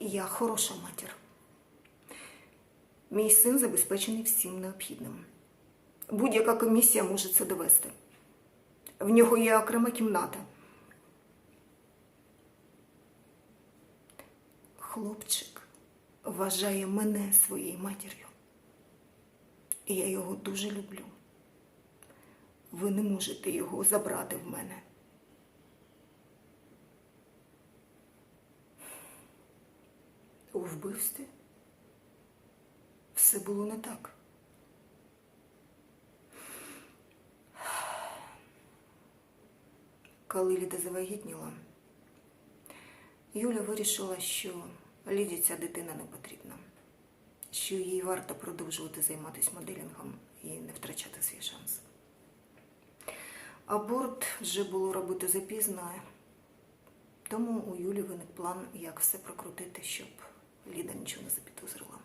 Я хороша матір. Мій син забезпечений всім необхідним. Будь-яка комісія може це довести. В нього є окрема кімната. Хлопчик вважає мене своєю матір'ю. І я його дуже люблю. Ви не можете його забрати в мене. У вбивстві все було не так. Коли Ліда завагітніла, Юля вирішила, що Ліді ця дитина не потрібна, що їй варто продовжувати займатися моделінгом і не втрачати свій шанс. Аборт вже було робити запізно, тому у Юлі виник план, як все прокрутити, щоб Ліда нічого не запідозрила.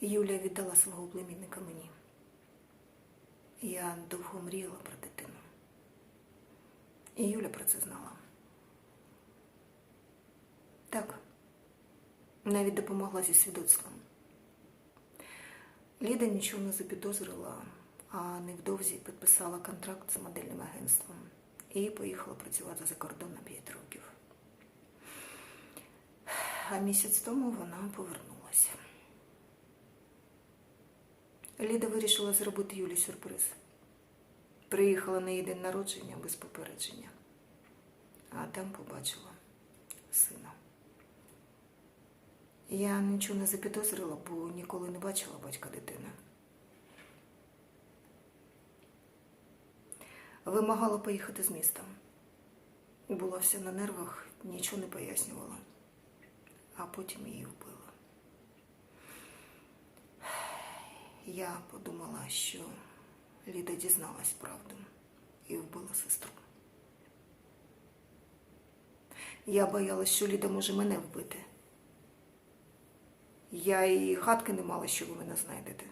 Юля віддала свого племінника мені. Я довго мріяла про дитину. І Юля про це знала. Так, навіть допомогла зі свідоцтвом. Ліда нічого не запідозрила, а невдовзі підписала контракт з модельним агентством і поїхала працювати за кордон на 5 років. А місяць тому вона повернулася. Ліда вирішила зробити Юлі сюрприз. Приїхала на її день народження без попередження, а там побачила сина. Я нічого не запідозрила, бо ніколи не бачила батька дитини. Вимагала поїхати з міста. Була вся на нервах, нічого не пояснювала, а потім її вбила. Я подумала, що Ліда дізналась правду і вбила сестру. Я боялась, що Ліда може мене вбити. Я і хатки не мала, що ви мене знайдете.